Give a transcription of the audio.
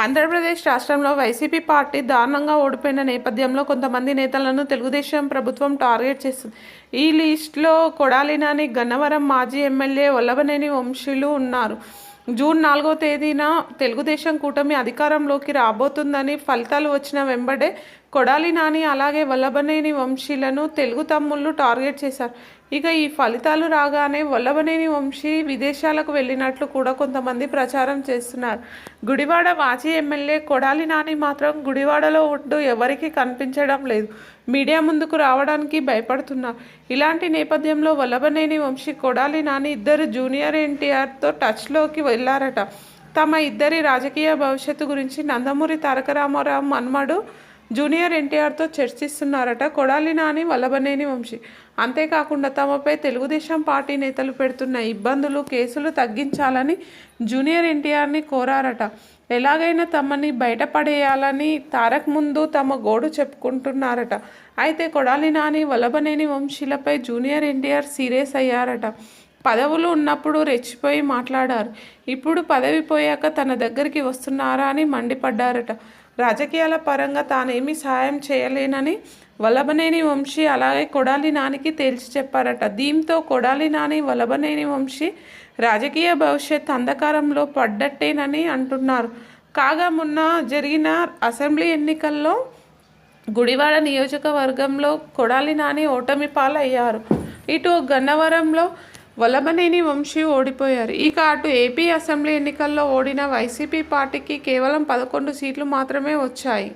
ఆంధ్రప్రదేశ్ రాష్ట్రంలో YCP party దారుణంగా ఓడిపోయిన నేపథ్యంలో కొంతమంది నేతలను తెలుగుదేశం ప్రభుత్వం టార్గెట్ చేస్తుంది. ఈ లిస్టులో కొడాలి నాని గన్నవరం మాజీ ఎమ్మెల్యే వల్లభనేని వంశీలు ఉన్నారు. జూన్ నాలుగో తేదీన తెలుగుదేశం కూటమి అధికారంలోకి రాబోతుందని ఫలితాలు వచ్చిన వెంబడే కొడాలి నాని అలాగే వల్లభనేని వంశీలను తెలుగు తమ్ముళ్ళు టార్గెట్ చేశారు. ఇక ఈ ఫలితాలు రాగానే వల్లభనేని వంశీ విదేశాలకు వెళ్ళినట్లు కూడా కొంతమంది ప్రచారం చేస్తున్నారు. గుడివాడ మాజీ ఎమ్మెల్యే కొడాలి నాని మాత్రం గుడివాడలో ఉంటూ ఎవరికీ కనిపించడం లేదు. మీడియా ముందుకు రావడానికి భయపడుతున్నారు. ఇలాంటి నేపథ్యంలో వల్లభనేని వంశీ కొడాలి నాని ఇద్దరు జూనియర్ ఎన్టీఆర్తో టచ్లోకి వెళ్ళారట తమ ఇద్దరి రాజకీయ భవిష్యత్తు గురించి నందమూరి తారక రామారావు మన్మడు జూనియర్ ఎన్టీఆర్తో చర్చిస్తున్నారట కొడాలి నాని వల్లభనేని వంశీ. అంతేకాకుండా తమపై తెలుగుదేశం పార్టీ నేతలు పెడుతున్న ఇబ్బందులు కేసులు తగ్గించాలని జూనియర్ ఎన్టీఆర్ని కోరారట. ఎలాగైనా తమని బయటపడేయాలని తారక్ ముందు తమ గోడు చెప్పుకుంటున్నారట. అయితే కొడాలి నాని వల్లభనేని వంశీలపై జూనియర్ ఎన్టీఆర్ సీరియస్ అయ్యారట. పదవులు ఉన్నప్పుడు రెచ్చిపోయి మాట్లాడారు. ఇప్పుడు పదవి పోయాక తన దగ్గరికి వస్తున్నారా అని మండిపడ్డారట. రాజకీయాల పరంగా తానేమీ సహాయం చేయలేనని వల్లభనేని వంశీ అలాగే కొడాలి నానికి తేల్చి చెప్పారట. దీంతో కొడాలి నాని వల్లభనేని వంశీ రాజకీయ భవిష్యత్ అంధకారంలో పడ్డట్టేనని అంటున్నారు. కాగా మొన్న జరిగిన అసెంబ్లీ ఎన్నికల్లో గుడివాడ నియోజకవర్గంలో కొడాలి నాని ఓటమి పాలయ్యారు. ఇటు గన్నవరంలో వల్లభనేని వంశీ ఓడిపోయారు. ఇక అటు ఏపీ అసెంబ్లీ ఎన్నికల్లో ఓడిన వైసీపీ పార్టీకి కేవలం పదకొండు సీట్లు మాత్రమే వచ్చాయి.